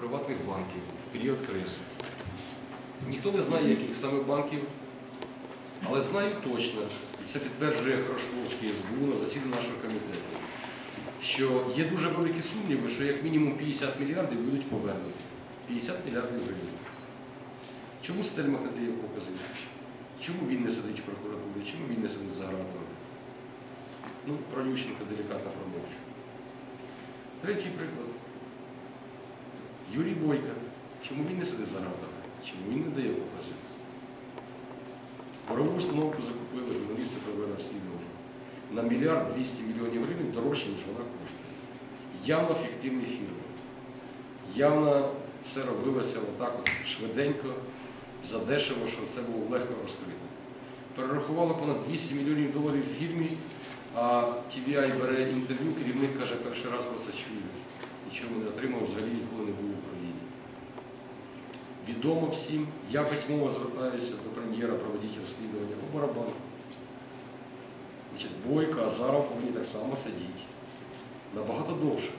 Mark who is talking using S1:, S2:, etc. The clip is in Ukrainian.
S1: приватних банків в період кризи. Ніхто не знає, яких саме банків, але знаю точно, і це підтверджує Хорошковський СБУ на засіданні нашого комітету, що є дуже великі сумніви, що як мінімум 50 мільярдів будуть повернуті. 50 мільярдів гривень. Чому Стельмах не дає покази? Чому він не сидить в прокуратурі? Чому він не сидить за гратами? Ну, про Ющенка делікатно промовчу. Третій приклад. Юрій Бойко. Чому він не сидить за гратами? Чому він не дає показів? Борову установку закупили, журналісти провели розслідування. На мільярд 200 мільйонів гривень дорожче, ніж вона коштує. Явно фіктивні фірми. Явно все робилося отак от швиденько, задешево, що це було легко розкрити. Перерахували понад 200 мільйонів доларів фірмі, а TVI бере інтерв'ю, керівник каже, перший раз про це чую. Отримав, взагалі ніколи не був в Україні. Відомо всім, я письмово звертаюся до прем'єра, проведіть розслідування по барабану. Значить, Бойко, Азаров повинні так само сидіти. Набагато довше.